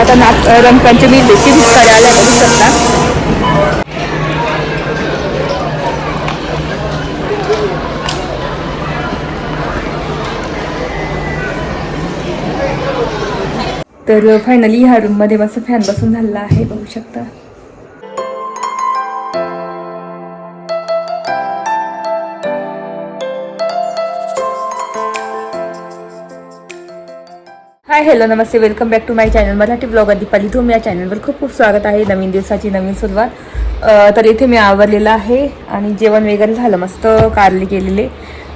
आता नाग रंगपंचमी देखील करायला बघू शकता तर फायनली ह्या रूममध्ये मस्त फॅन बसून झालेला आहे बघू शकता. Hi hello Namaste welcome back to my channel Marathi blogger Deepali Dhoom या चॅनलवर खूप खूप स्वागत आहे नवीन दिवसाची नवीन सुरुवात. तर इथे मी आवरलेलं आहे आणि जेवण वगैरे झालं मस्त कारली केलेले.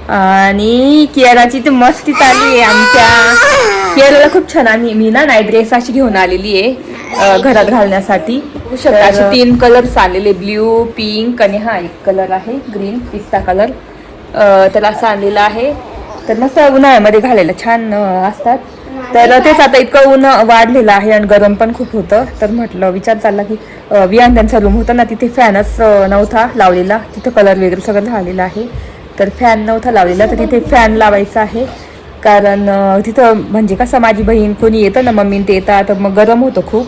आणि कियाराची तर मस्ती चालली आहे आमच्या. कियाराला खूप छान आम्ही मी ना नाईट ड्रेस अशी घेऊन आलेली आहे घरात घालण्यासाठी. असे तीन कलर्स आलेले ब्ल्यू पिंक आणि हा एक कलर आहे ग्रीन पिस्ता कलर तर असं आणलेलं आहे. तर मस्त उन्हाळ्यामध्ये घालायला छान असतात. तर तेच आता इतकं ऊन वाढलेलं आहे आणि गरम पण खूप होतं. तर म्हटलं विचार चालला की अं, विहान त्यांचा रूम होता ना तिथे फॅनच नव्हता लावलेला. तिथं कलर वगैरे सगळं झालेलं आहे. तर फॅन नव्हता लावलेला तर तिथे फॅन लावायचा आहे. कारण तिथं म्हणजे कसं माझी बहीण कोणी येतं ना मम्मी ते येतात तर मग गरम होतं खूप.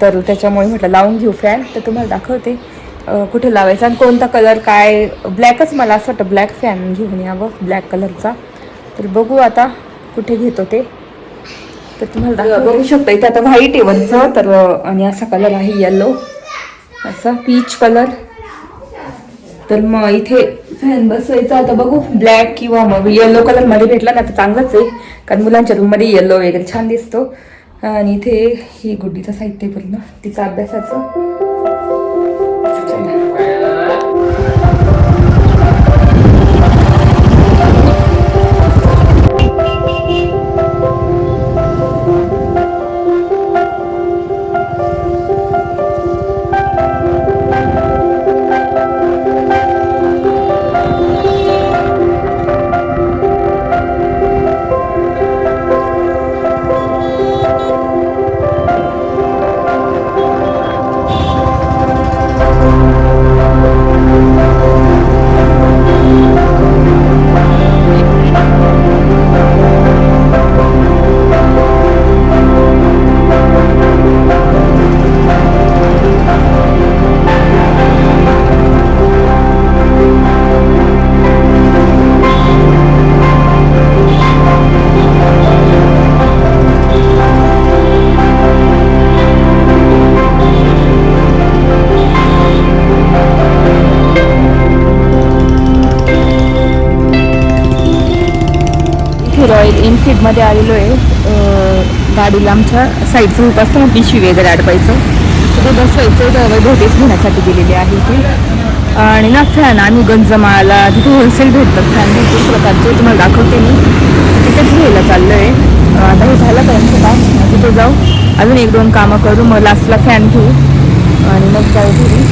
तर त्याच्यामुळे म्हटलं लावून घेऊ फॅन तर तुम्हाला दाखवते. कुठे लावायचा आणि कोणता कलर काय? ब्लॅकच मला असं वाटतं ब्लॅक फॅन घेऊन यावं ब्लॅक कलरचा तर बघू आता कुठे घेतो ते. तर तुम्हाला दाखव- बघू शकता इथे आता व्हाईट आहे वरचं तर आणि असा कलर आहे येल्लो असा पीच कलर तर मग इथे फॅन बसवायचा आता बघू. ब्लॅक किंवा मग येल्लो कलरमध्ये भेटला ना तर चांगलाच आहे. कारण मुलांच्या रूममध्ये येल्लो वगैरे छान दिसतो. आणि इथे ही गुड्डीचं साहित्य पूर्ण तिचं अभ्यासाचं. सीटमध्ये आलेलो आहे. गाडीला आमच्या साईडचं रूप असतं ना पिशवी वगैरे अडवायचं तर ते बसवायचं तर वैभवतेच घेण्यासाठी दिलेली आहे इथे आणि ना फॅन आम्ही गंजमाळाला तिथे होलसेल भेटतात फॅन भरपूर प्रकारचे. तुम्हाला दाखवते मी. तिथेच घ्यायला चाललं आहे आता हे झालं का काम? तिथे जाऊ. अजून एक दोन कामं करू. मग लास्टला फॅन घेऊ. आणि मग जाऊ घरी.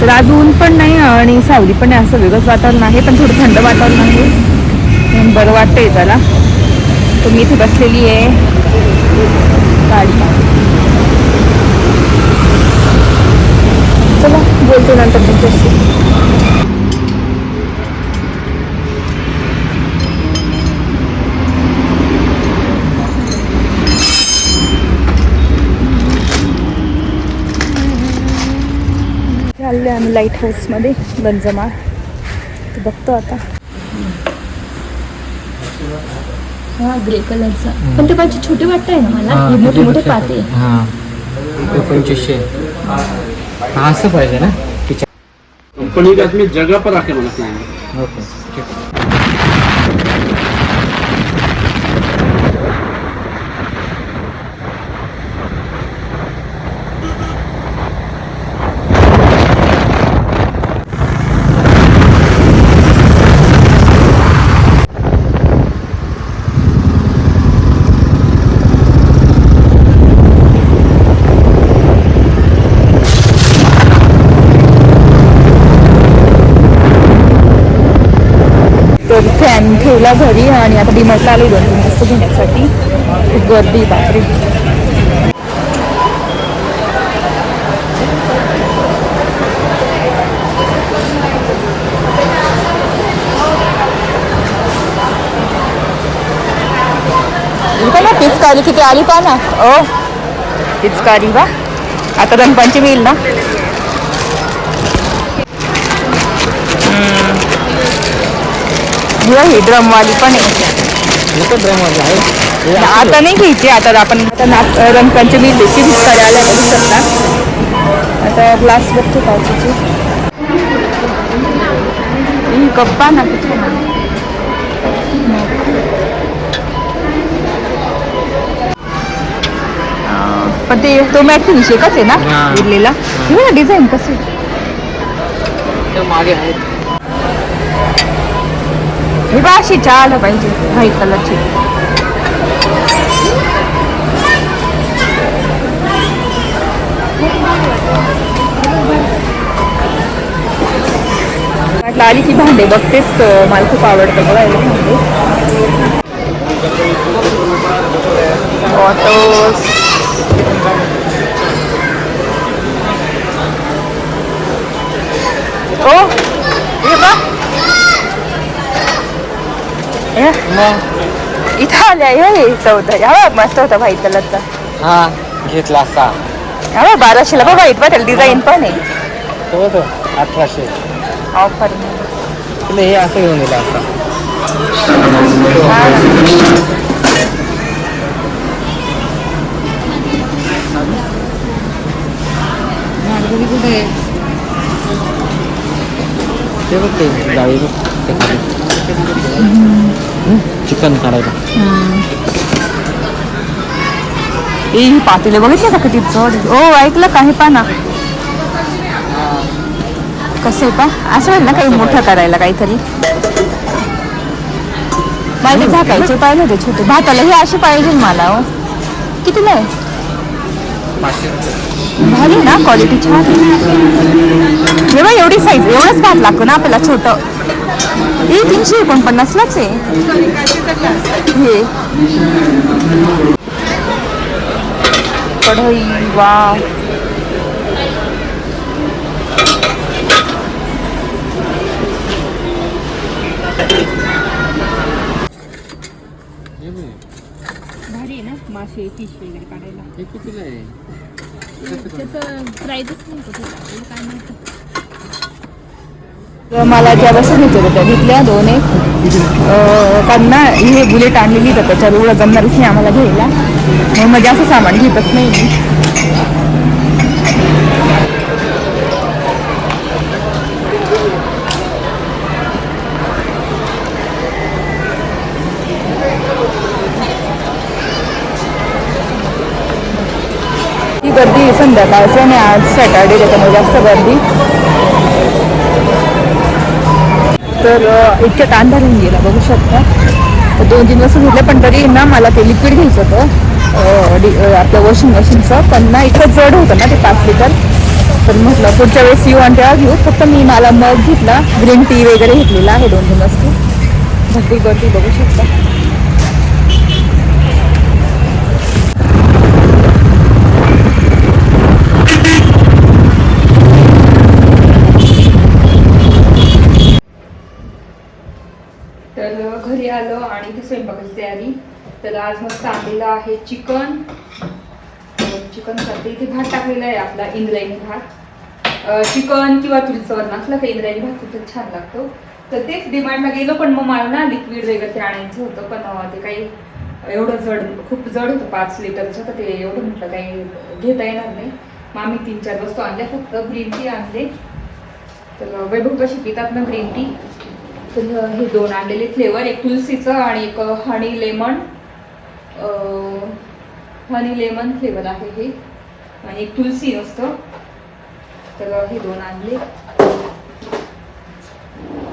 तर आज ऊन पण नाही आणि सावली पण नाही. असं वेगळंच वातावरण आहे पण थोडं थंड वातावरण आहे. बरं वाटतंय त्याला. तर मी इथे बसलेली आहे. गाडी. चला बोलतो नंतर तुमच्याशी. चालले आम्ही लाइट हाऊसमध्ये गंजमाळ. बघतो आता. हा ग्रे कलरचा. पण ते पाहिजे छोटे वाटतंय ना मला? हे मोठे मोठे पाते. हां. ते पंचवीसशे. हां असं पाहिजे ना? किचन कंपनी का आदमी जगह पर आके मना है ओके ठीक. आईला घरी आणि आता डिमार्टला आलो दोन तीन वस्तू घेण्यासाठी. खूप गर्दी बापरे. पिचकारी किती आली पहा ना. ओ. पिचकारी बा. आता रंगपंचमी येईल ना. हम्म. ही ड्रमवाली पण आहे. ड्रमवाले आहे. आता नाही घ्यायची आता आपण आता नाग रंगपंचमी लेची पिचकारी आल्या ना आता ग्लास बघतो पावसाची ही कप्पा ना. अं, पण ते तो मॅट एकच आहे ना. उरलेला? डिझाईन कसं मागे आहेत. हे बा अशी चहा आलं पाहिजे व्हाईट कलरची म्हटलं आली की भांडे बघतेच मला खूप आवडतं बघायला भांडे. ऑटोस ओ हे बा मग इथं आल्या हे चौदा बघ, मस्त होता व्हाईट कलरचा हा घेतला असा हा बघ, बाराशेला बघ व्हाईट वाटेल डिझाईन पण आहे तो होतो अठराशे ऑफर तुला हे असं घेऊन दिला असा ते बघ ते जाळी बघ ते खाली चिकन काढायला ही. पातेले बघितले का किती? ओ ऐकलं का? हे पाना कसं आहे पा असं होईल ना काही मोठं करायला काहीतरी? मला झाकायचे पाहिजे होते छोटे. भाताला हे असे पाहिजे मला हो कितीला आहे पाचशे रुपये. भारी ना क्वालिटी छान एवढी साईज एवढंच भात लागतो ना आपल्याला छोटं. हे तीनशे एकोणपन्नासलाच आहे. हे. कढई वाव. भारी आहे ना मासे फिश वगैरे काढायला. हे कितीला आहे? त्याचं प्राईजच नाही काय माहिती? मला ज्या वस्तू घेतल्या होत्या घेतल्या दोन एक. त्यांना हे बुलेट आणलेली तर त्याच्यावर एवढं जमणारच नाही आम्हाला घ्यायला. मग म्हणजे असं सामान घेतच नाही गर्दी संध्याकाळची आणि आज सॅटर्डे त्याच्यामुळे जास्त गर्दी. तर इतक्या इतक्यात राहून गेला बघू शकता. तर दोन तीन वस्तू घेतल्या पण तरी ना मला ते लिक्विड घ्यायचं होतं. आपल्या डि- आपलं वॉशिंग मशीनचं पण ना इतकं जड होतं ना ते पाच लिटर तर म्हटलं पुढच्या वेळेस येऊ आणि तेव्हा घेऊ. फक्त मी मला मग घेतला ग्रीन टी वगैरे घेतलेला आहे दोन तीन वस्तू भरपूर गर्दी बघू शकता. आलो आणि ती स्वयंपाकाची तयारी. तर आज मस्त आणलेलं आहे चिकन. चिकनसाठी इथे भात टाकलेला आहे आपला इंद्रायणी भात. चिकन किंवा तुरीचं वरण असलं का इंद्रायणी भात खूपच छान लागतो. तर तेच डिमांडला गेलो पण मग मला ना लिक्विड वगैरे ते आणायचं होतं पण ते काही एवढं जड खूप जड होतं पाच लिटरचं तर ते एवढं म्हटलं काही घेता येणार नाही. मग आम्ही तीन चार वस्तू आणल्या फक्त ग्रीन टी आणले. तर वैभव कशी पितात ना ग्रीन टी तर हे दोन आणलेले फ्लेवर एक तुलसीचं आणि एक honey lemon honey lemon flavour आहे हे. आणि एक तुलसी असतं. तर हे दोन आणले.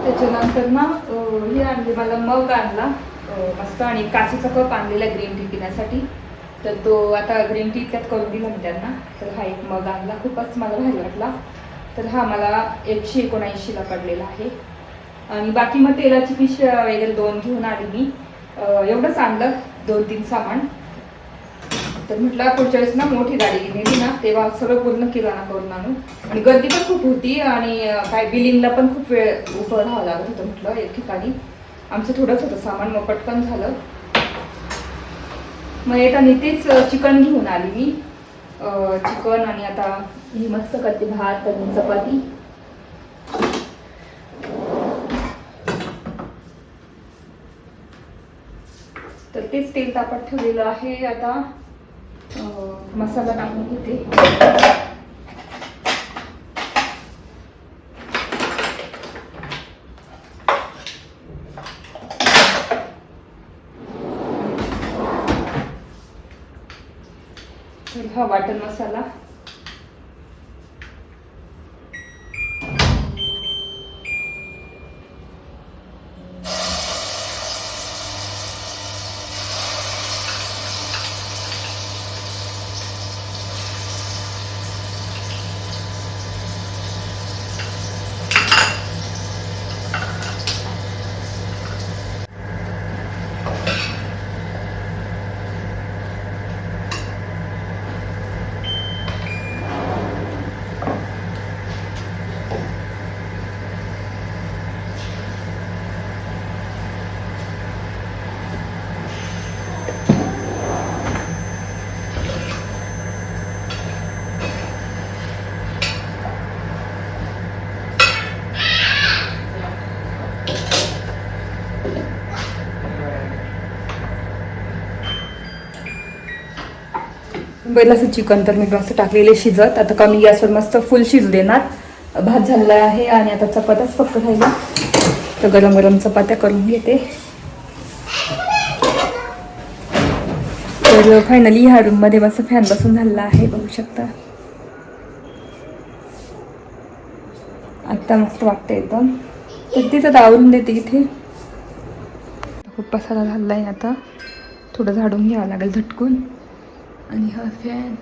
त्याच्यानंतर ना हे आणले मला मग आणला मस्त. आणि काचेचा कप आणलेला ग्रीन टी पिण्यासाठी. तर तो आता ग्रीन टी त्यात करून दिला मी त्यांना. तर हा एक मग आणला. खूपच मला भारी वाटला. तर हा मला एकशे एकोणऐंशीला पडलेला आहे. आणि बाकी मग तेलाची पिशव्या वगैरे दोन घेऊन आली मी. एवढंच आणलं दोन तीन सामान. तर म्हटलं पुढच्या वेळेस ना मोठी गाडी नेली ना तेव्हा सगळं पूर्ण किराणा करून आणू. आणि गर्दी पण खूप होती आणि काय बिलिंगला पण खूप वेळ उभं राहावं लागत होतं म्हटलं एक ठिकाणी. आमचं थोडंच होतं सामान मग पटकन झालं. मग येताना तेच चिकन घेऊन आली मी. चिकन आणि आता ही मस्त करते भात आणि चपाती तर तेच तेल तापत ठेवलेलं आहे. आता मसाला टाकून घेते. तर हा वाटण मसाला. बैलाचं चिकन तर मी मस्त टाकलेले शिजत. आता कमी गॅसवर मस्त फुल शिजू देणार. भात झालेला आहे आणि आता चपात्याच फक्त राहिला तर गरम गरम चपात्या करून घेते. तर फायनली ह्या रूममध्ये मस्त फॅन बसून झालेला आहे बघू शकता. आत्ता मस्त वाटतं एकदम. तर तिथं आवरून देते इथे. खूप पसारा झालेला आहे आता. थोडं झाडून घ्यावं लागेल झटकून. आणि हा फॅन